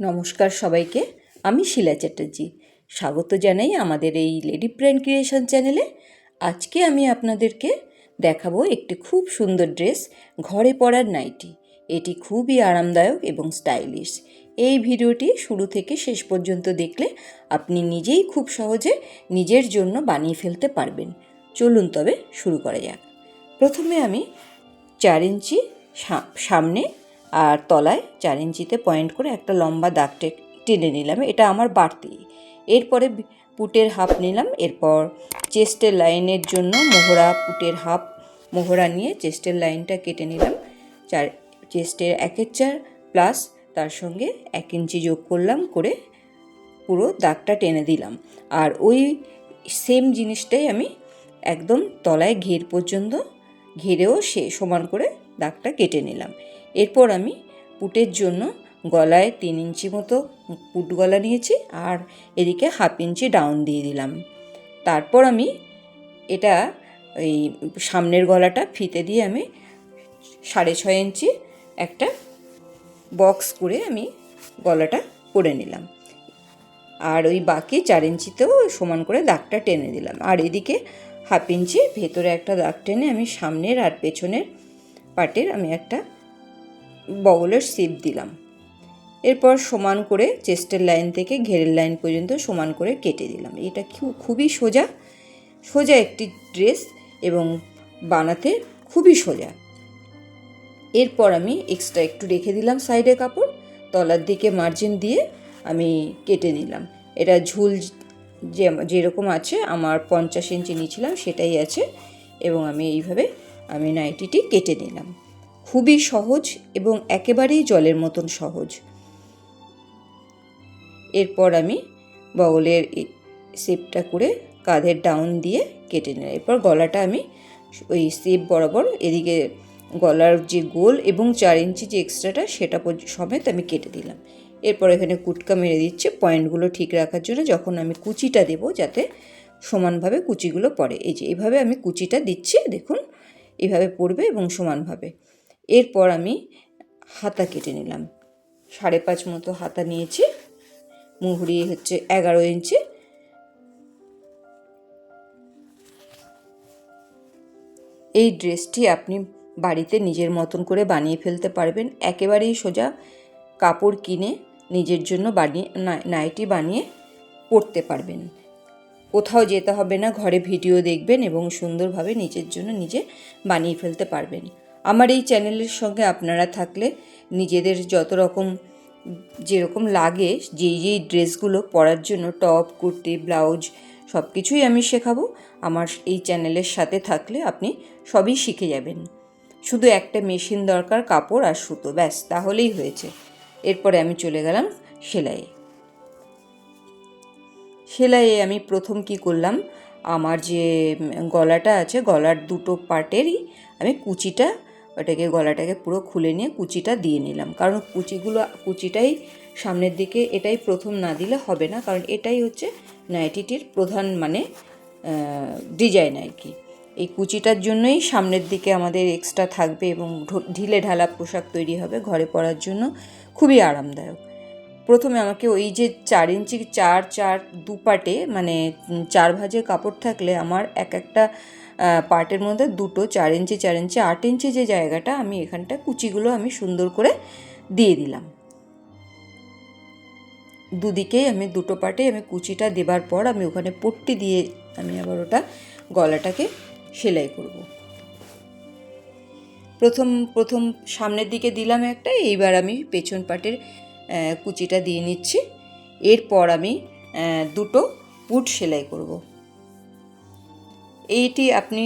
নমস্কার সবাইকে, আমি শিলা চ্যাটার্জি। স্বাগত জানাই আমাদের এই লেডি ব্র্যান্ড ক্রিয়েশন চ্যানেলে। আজকে আমি আপনাদেরকে দেখাবো একটি খুব সুন্দর ড্রেস ঘরে পরার নাইটি। এটি খুবই আরামদায়ক এবং স্টাইলিশ। এই ভিডিওটি শুরু থেকে শেষ পর্যন্ত দেখলে আপনি নিজেই খুব সহজে নিজের জন্য বানিয়ে ফেলতে পারবেন। চলুন তবে শুরু করা যাক। প্রথমে আমি চার ইঞ্চি সামনে আর তলায় চার ইঞ্চিতে পয়েন্ট করে একটা লম্বা দাগটে টেনে নিলাম, এটা আমার বাড়তি। এরপরে পুটের হাফ নিলাম, এরপর চেস্টের লাইনের জন্য মোহরা, পুটের হাফ মোহরা নিয়ে চেস্টের লাইনটা কেটে নিলাম। চার, চেস্টের একের চার প্লাস তার সঙ্গে এক ইঞ্চি যোগ করলাম করে পুরো দাগটা টেনে দিলাম। আর ওই সেম জিনিসটাই আমি একদম তলায় ঘের পর্যন্ত ঘেরেও সে, সমান করে দাগটা কেটে নিলাম। এরপর আমি পুটের জন্য গলায় তিন ইঞ্চি মতো পুট গলা নিয়েছি আর এদিকে হাফ ইঞ্চি ডাউন দিয়ে দিলাম। তারপর আমি এটা এই সামনের গলাটা ফিতে দিয়ে আমি সাড়ে ছয় ইঞ্চি একটা বক্স করে আমি গলাটা করে নিলাম। আর ওই বাকি চার ইঞ্চিতেও সমান করে দাগটা টেনে দিলাম। আর এদিকে হাফ ইঞ্চি ভেতরে একটা দাগ টেনে আমি সামনের আর পেছনের পাটের আমি একটা বগলের সিপ দিলাম। এরপর সমান করে চেস্টের লাইন থেকে ঘেরের লাইন পর্যন্ত সমান করে কেটে দিলাম। এটা খুবই সোজা সোজা একটি ড্রেস এবং বানাতে খুবই সোজা। এরপর আমি এক্সট্রা একটু রেখে দিলাম সাইডে কাপড়, তলার দিকে মার্জিন দিয়ে আমি কেটে নিলাম। এটা ঝুল যে, যেরকম আছে, আমার পঞ্চাশ ইঞ্চি নিয়েছিলাম সেটাই আছে এবং আমি এইভাবে আমি নাইটিটি কেটে নিলাম। খুবই সহজ এবং একেবারেই জলের মতন সহজ। এরপর আমি বগলের শেপটা করে কাঁধের ডাউন দিয়ে কেটে নিলাম। এরপর গলাটা আমি ওই শেপ বরাবর এদিকে গলার যে গোল এবং চার ইঞ্চি যে এক্সট্রাটা সেটা সমেত আমি কেটে দিলাম। এরপর এখানে কুটকা মেরে দিচ্ছে। পয়েন্টগুলো ঠিক রাখার জন্য যখন আমি কুচিটা দেবো যাতে সমানভাবে কুচিগুলো পড়ে। এই যে এইভাবে আমি কুচিটা দিচ্ছি, দেখুন। এইভাবে পড়বে এবং সমানভাবে এরপর আমি হাতা কেটে নিলাম। সাড়ে পাঁচ মতো হাতা নিয়েছি। মুহুরি হচ্ছে এগারো ইঞ্চি। এই ড্রেসটি আপনি বাড়িতে নিজের মতন করে বানিয়ে ফেলতে পারবেন। একেবারেই সোজা কাপড় কিনে নিজের জন্য বানিয়ে নাইটি বানিয়ে পরতে পারবেন। কোথাও যেতে হবে না, ঘরে ভিডিও দেখবেন এবং সুন্দরভাবে নিজের জন্য নিজে বানিয়ে ফেলতে পারবেন। আমার এই চ্যানেলের সঙ্গে আপনারা থাকলে নিজেদের যত রকম, যেরকম লাগে, যেই যেই ড্রেসগুলো পরার জন্য টপ, কুর্তি, ব্লাউজ সব কিছুই আমি শেখাবো, আমার এই চ্যানেলের সাথে থাকলে আপনি সবই শিখে যাবেন। শুধু একটা মেশিন দরকার, কাপড় আর সুতো, ব্যাস, তাহলেই হয়েছে। এরপরে আমি চলে গেলাম সেলাইয়ে। সেলাইয়ে আমি প্রথম কি করলাম? আমার যে গলাটা আছে, গলার দুটো পার্টেরই আমি কুচিটা, ওটাকে, গলাটাকে পুরো খুলে নিয়ে কুচিটা দিয়ে নিলাম। কারণ কুচিগুলো, কুচিটাই সামনের দিকে এটাই প্রথম না দিলে হবে না, কারণ এটাই হচ্ছে নাইটিটির প্রধান মানে ডিজাইন আর কি। এই কুচিটার জন্যই সামনের দিকে আমাদের এক্সট্রা থাকবে এবং ঢিলে ঢালা পোশাক তৈরি হবে ঘরে পরার জন্য, খুবই আরামদায়ক। প্রথমে আমাকে ওই যে চার ইঞ্চি, চার চার দু পাটে মানে চার ভাজের কাপড় থাকলে আমার এক একটা পার্টের মধ্যে দুটো চার ইঞ্চি চার ইঞ্চি, আট ইঞ্চি যে জায়গাটা, আমি এখানটা কুচিগুলো আমি সুন্দর করে দিয়ে দিলাম। দুদিকেই আমি দুটো পাটে আমি কুচিটা দেবার পর আমি ওখানে পট্টি দিয়ে আমি আবার ওটা গলাটাকে সেলাই করব। প্রথম প্রথম সামনের দিকে দিলাম একটা, এইবার আমি পেছন পাটের কুচিটা দিয়ে নিচ্ছি। এরপর আমি দুটো পুট সেলাই করব। এইটি আপনি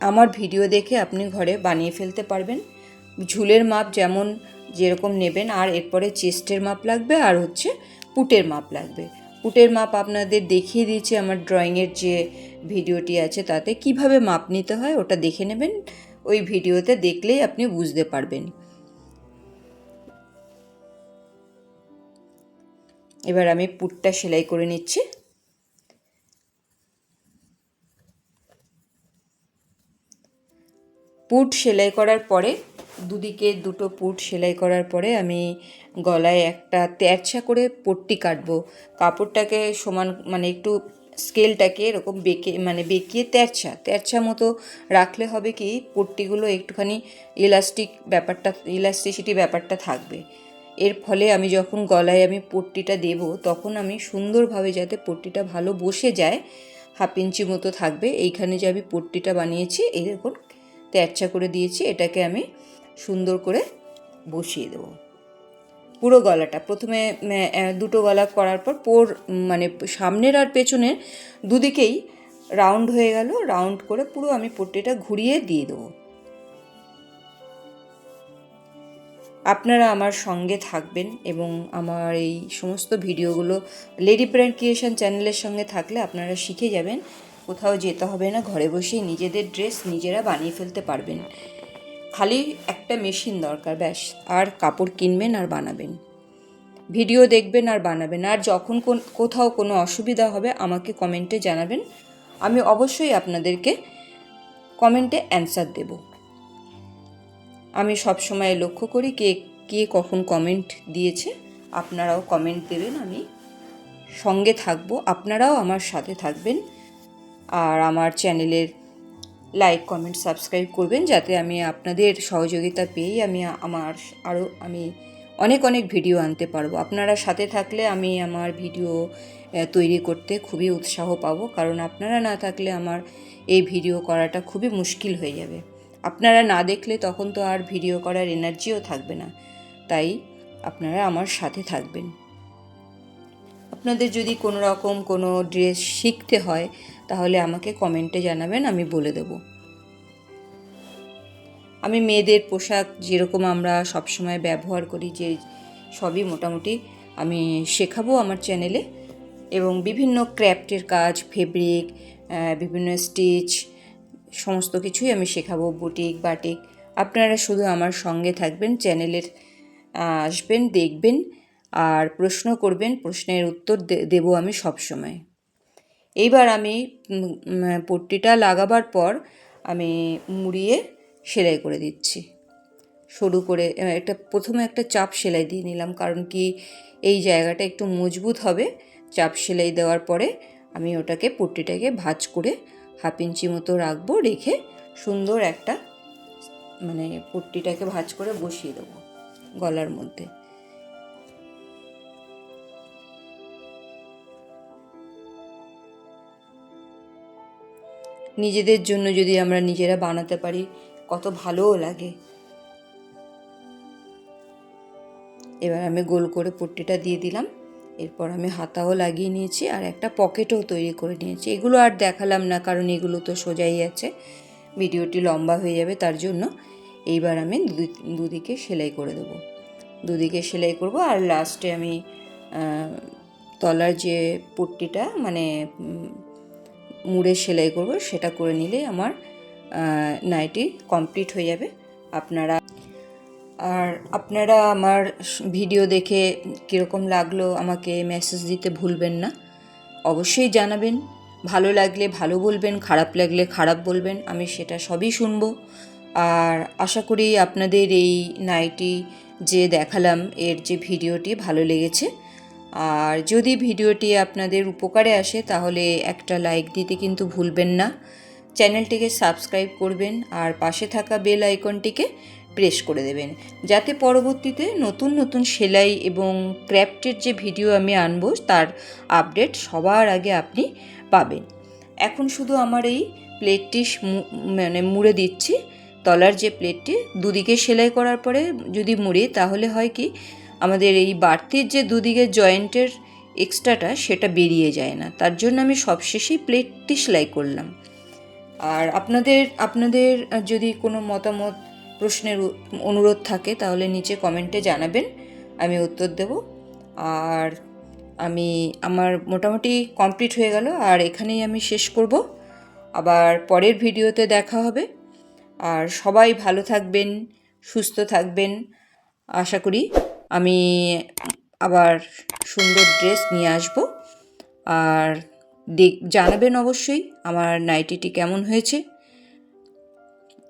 আমার ভিডিও দেখে আপনি ঘরে বানিয়ে ফেলতে পারবেন। ঝুলের মাপ যেমন যেরকম নেবেন, আর এরপরে চেস্টের মাপ লাগবে, আর হচ্ছে পুটের মাপ লাগবে। পুটের মাপ আপনাদের দেখিয়ে দিয়েছি আমার ড্রয়িংয়ের যে ভিডিওটি আছে, তাতে কীভাবে মাপ নিতে হয় ওটা দেখে নেবেন। ওই ভিডিওতে দেখলেই আপনি বুঝতে পারবেন। এবার আমি পুটটা সেলাই করে নিচ্ছি। পুট সেলাই করার পরে, দুদিকে দুটো পুট সেলাই করার পরে আমি গলায় একটা তেরছা করে পট্টি কাটবো। কাপড়টাকে সমান মানে একটু স্কেলটাকে এরকম বেঁকে মানে বেঁকিয়ে তেরছা। তেরছা মতো রাখলে হবে কি, পট্টিগুলো একটুখানি ইলাস্টিক ব্যাপারটা, ইলাস্টিসিটি ব্যাপারটা থাকবে। এর ফলে আমি যখন গলায় আমি পট্টিটা দেব, তখন আমি সুন্দরভাবে যাতে পট্টিটা ভালো বসে যায়, হাফ ইঞ্চি মতো থাকবে। এইখানে যে আমি পট্টিটা বানিয়েছি, এই দেখুন, তেরচা করে দিয়েছি, এটাকে আমি সুন্দর করে বসিয়ে দেবো। পুরো গলাটা, প্রথমে দুটো গলা করার পর পোর মানে সামনের আর পেছনের দুদিকেই রাউন্ড হয়ে গেল, রাউন্ড করে পুরো আমি পট্টিটা ঘুরিয়ে দিয়ে দেবো। আপনারা আমার সঙ্গে থাকবেন এবং আমার এই সমস্ত ভিডিওগুলো লেডি ব্র্যান্ড ক্রিয়েশন চ্যানেলের সঙ্গে থাকলে আপনারা শিখে যাবেন। কোথাও যেতে হবে না, ঘরে বসেই নিজেদের ড্রেস নিজেরা বানিয়ে ফেলতে পারবেন। খালি একটা মেশিন দরকার, ব্যাস, আর কাপড় কিনবেন আর বানাবেন। ভিডিও দেখবেন আর বানাবেন। আর যখন কোন- কোথাও কোনো অসুবিধা হবে, আমাকে কমেন্টে জানাবেন। আমি অবশ্যই আপনাদেরকে কমেন্টে অ্যান্সার দেবো। আমি সব সময় লক্ষ্য করি কে কে কখন কমেন্ট দিয়েছে। আপনারাও কমেন্ট দেবেন, আমি সঙ্গে থাকব। আপনারাও আমার সাথে থাকবেন। আর আমার চ্যানেলের লাইক কমেন্ট সাবস্ক্রাইব করবেন, যাতে আমি আপনাদের সহযোগিতা পেয়েই আমি আমার আরও আমি অনেক অনেক ভিডিও আনতে পারব। আপনারা সাথে থাকলে আমি আমার ভিডিও তৈরি করতে খুবই উৎসাহ পাবো। কারণ আপনারা না থাকলে আমার এই ভিডিও করাটা খুবই মুশকিল হয়ে যাবে। আপনারা না দেখলে তখন তো আর ভিডিও করার এনার্জিও থাকবে না। তাই আপনারা আমার সাথে থাকবেন। আপনাদের যদি কোনো রকম কোনো ড্রেস শিখতে হয়, তাহলে আমাকে কমেন্টে জানাবেন, আমি বলে দেব। আমি মেয়েদের পোশাক যেরকম আমরা সবসময় ব্যবহার করি, যে সবই মোটামুটি আমি শেখাবো আমার চ্যানেলে। এবং বিভিন্ন ক্র্যাফটের কাজ, ফেব্রিক বিভিন্ন স্টিচ সমস্ত কিছুই আমি শেখাবো, বুটিক, বাটিক। আপনারা শুধু আমার সঙ্গে থাকবেন, চ্যানেলের আসবেন, দেখবেন, আর প্রশ্ন করবেন, প্রশ্নের উত্তর দেবো আমি সব সময়। এইবার আমি পট্টিটা লাগাবার পর আমি মুড়িয়ে সেলাই করে দিচ্ছি। সরু করে একটা, প্রথমে একটা চাপ সেলাই দিয়ে নিলাম, কারণ কি এই জায়গাটা একটু মজবুত হবে। চাপ সেলাই দেওয়ার পরে আমি ওটাকে, পট্টিটাকে ভাঁজ করে হাফ ইঞ্চি মতো রাখব, রেখে সুন্দর একটা মানে পট্টিটাকে ভাজ করে বসিয়ে দেবো গলার মধ্যে। নিজেদের জন্য যদি আমরা নিজেরা বানাতে পারি, কত ভালোও লাগে। এবার আমি গোল করে পট্টিটা দিয়ে দিলাম। এরপর আমি হাতাও লাগিয়ে নিয়েছি আর একটা পকেটও তৈরি করে নিয়েছি। এগুলো আর দেখালাম না, কারণ এগুলো তো সোজাই আছে। ভিডিওটি লম্বা হয়ে যাবে, তার জন্য এইবার আমি দুদি- দুদিকে সেলাই করে দেবো। দুদিকে সেলাই করব আর লাস্টে আমি তলার যে পট্টিটা মানে মুড়ে সেলাই করব, সেটা করে নিলে আমার নাইটি কমপ্লিট হয়ে যাবে। আপনারা আর আপনারা আমার ভিডিও দেখে কীরকম লাগল আমাকে মেসেজ দিতে ভুলবেন না। অবশ্যই জানাবেন। ভালো লাগলে ভালো বলবেন, খারাপ লাগলে খারাপ বলবেন, আমি সেটা সবই শুনব। আর আশা করি আপনাদের এই নাইটি যে দেখালাম, এর যে ভিডিওটি ভালো লেগেছে। আর যদি ভিডিওটি আপনাদের উপকারে আসে, তাহলে একটা লাইক দিতে কিন্তু ভুলবেন না। চ্যানেলটিকে সাবস্ক্রাইব করবেন, আর পাশে থাকা বেল আইকনটিকে প্রেস করে দেবেন। যাতে পরবর্তীতে নতুন নতুন সেলাই এবং ক্র্যাফটের যে ভিডিও আমি আনব, তার আপডেট সবার আগে আপনি পাবেন। এখন শুধু আমার এই প্লেটটি মানে মুড়ে দিচ্ছি। তলার যে প্লেটটি, দুদিকে সেলাই করার পরে যদি মুড়ি, তাহলে হয় কি, আমাদের এই বাড়তির যে দুদিকে জয়েন্টের এক্সট্রাটা, সেটা বেরিয়ে যায় না। তার জন্য আমি সবশেষেই প্লেটটি সেলাই করলাম। আর আপনাদের আপনাদের যদি কোনো মতামত প্রশ্নের অনুরোধ থাকে, তাহলে নিচে কমেন্টে জানাবেন, আমি উত্তর দেব। আর আমি, আমার মোটামুটি কমপ্লিট হয়ে গেল, আর এখানেই আমি শেষ করব। আবার পরের ভিডিওতে দেখা হবে। আর সবাই ভালো থাকবেন, সুস্থ থাকবেন। আশা করি আমি আবার সুন্দর ড্রেস নিয়ে আসব। আর দেখ, জানাবেন অবশ্যই আমার নাইটিটি কেমন হয়েছে।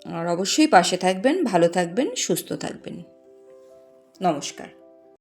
আর অবশ্যই পাশে থাকবেন ভালো থাকবেন সুস্থ থাকবেন। নমস্কার।